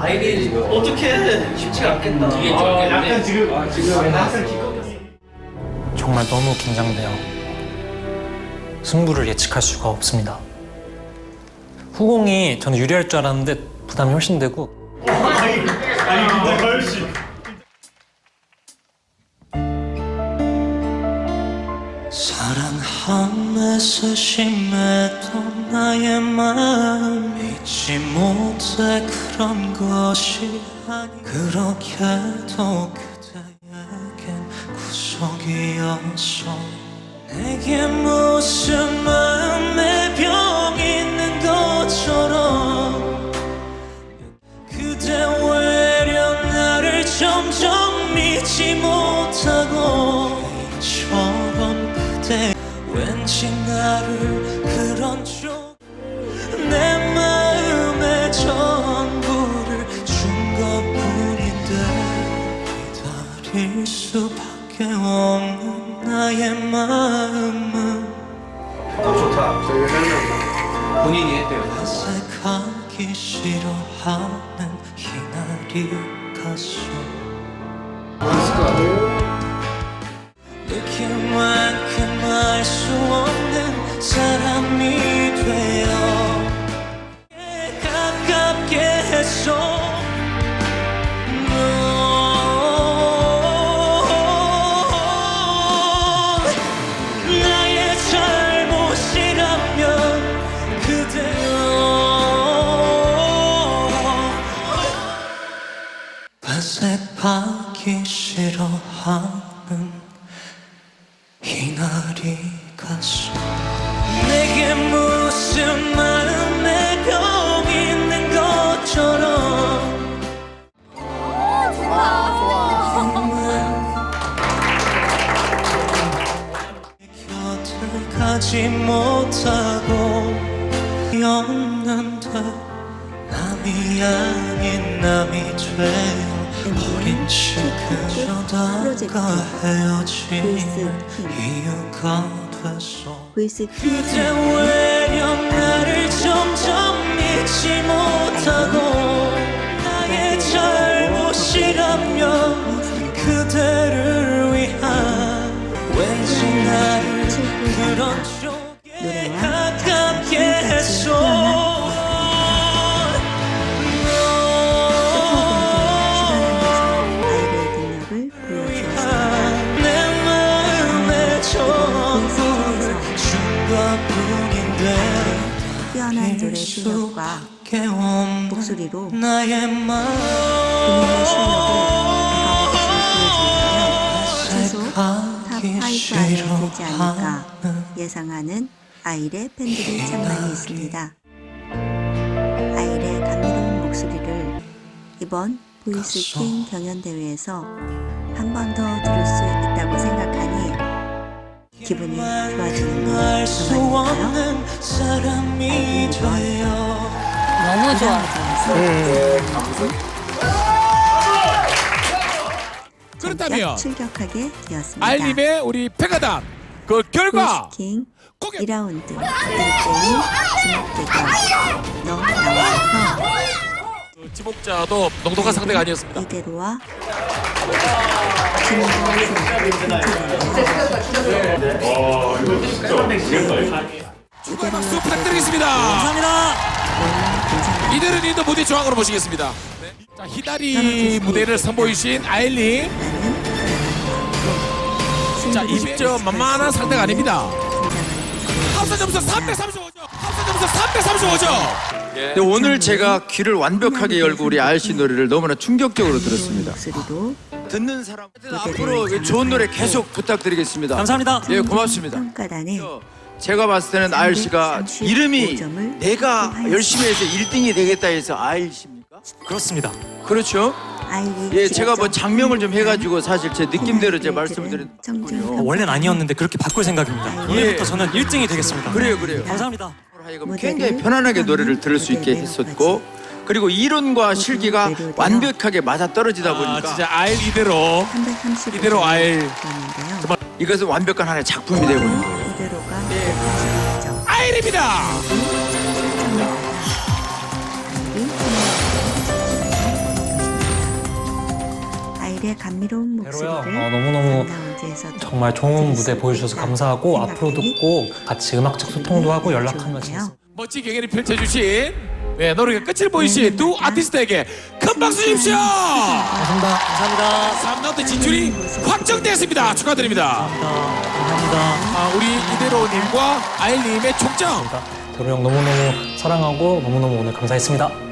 아이린 어떻게 쉽지가 않겠다. 아, 약간 지금 아, 지금 약간 정말 너무 긴장돼요. 승부를 예측할 수가 없습니다. 후공이 저는 유리할 줄 알았는데 부담이 훨씬 되고 아니 근데 사랑함에서 심했던 나의 마음 잊지 못해 그런 것이 아니 그렇게도 그대에겐 구속이었어. 내게 무슨 마음의 병 그대 왠지 나를 그런 쪽내 마음의 전부를 준 것뿐인데 기다릴 수밖에 없는 나의 마음은 좋다. 저희 설명 본인이 했대요. 어색하기 싫어하는 희나리 가슴 느낌만큼 알 수 없는 사람이 되어 가깝게 그대여. 발색하기 싫어하는 이날이 갔어 내게 무슨 마음의 병이 있는 것처럼. 곁을 가지 못하고 없는데 남이 아닌 남이 되 어 어린 척해주다가 헤어진 이유가 됐어. 그대 외려 나를 점점 믿지 못하고 나의 잘못이라면 그대를 위한 왠지 나를 그런 쪽 실력과 목소리로 나의 마음 본인의 실력을 대감없이 보여준다면 최소 탑 5 안에 들지 않을까 예상하는 아이의 팬들이 참 많이 있습니다. 아이의 감미로운 목소리를 이번 보이스킹 경연대회에서 한 번 더 들을 수 기분이 좋아지는 사람이 되어 너무 좋아. 그렇다면 출격하게 되었습니다. 알림의 우리 페가단 그 결과 보이스킹 공개 2라운드 1대1 지목대결 너 나와서 그 지목자도 농독한 상대가 아니었습니다. 이대로와 괜 감사합니다. 이대로 님도 무대 중앙으로 모시겠습니다. 네. 자 희다리 무대를 선보이신 아일리. 자 20점 만만한 상대가 아닙니다. 합사 점수 335점. 합사 점수 335점. 근데 오늘 제가 귀를 완벽하게 열고 우리 아이씨 노래를 너무나 충격적으로 들었습니다. 듣는 사람 앞으로 좋은 노래 계속 부탁드리겠습니다. 감사합니다. 예, 고맙습니다. 평가단에 제가 봤을 때는 아일 씨가 이름이 35점을 내가. 열심히 해서 1등이 되겠다 해서 아일 씨입니까? 그렇습니다. 그렇죠? 예, 제가 뭐 장명을 좀 해가지고 사실 제 느낌대로 제 말씀을 드린 정중 원래는 아니었는데 그렇게 바꿀 생각입니다. 예. 오늘부터 저는 1등이 되겠습니다. 그래요, 그래요. 감사합니다. 하여금 굉장히 편안하게 노래를 들을 수 있게 했었고 그리고 이론과 실기가 완벽하게 맞아 떨어지다 아 보니까 진짜 아일 이대로 335 이대로 였는데요. 이것은 완벽한 하나의 작품이 되버린 거예요. 서로가 예. 아이립니다. 아이의 감미로운 목소리를 아, 너무너무 정말 좋은 무대 보여주셔서 감사하고 앞으로도 꼭 같이 음악적 소통도 하고 연락하면서 멋진 경기를 펼쳐주신 네, 노래가 끝을 보이신 두 아티스트에게 큰 박수 주십시오. 감사합니다. 감사합니다. 3라운드 진출이 확정되었습니다. 축하드립니다. 감사합니다. 아, 우리 이대로님과 아일님의 총점. 배로 형 너무너무 사랑하고 너무너무 오늘 감사했습니다.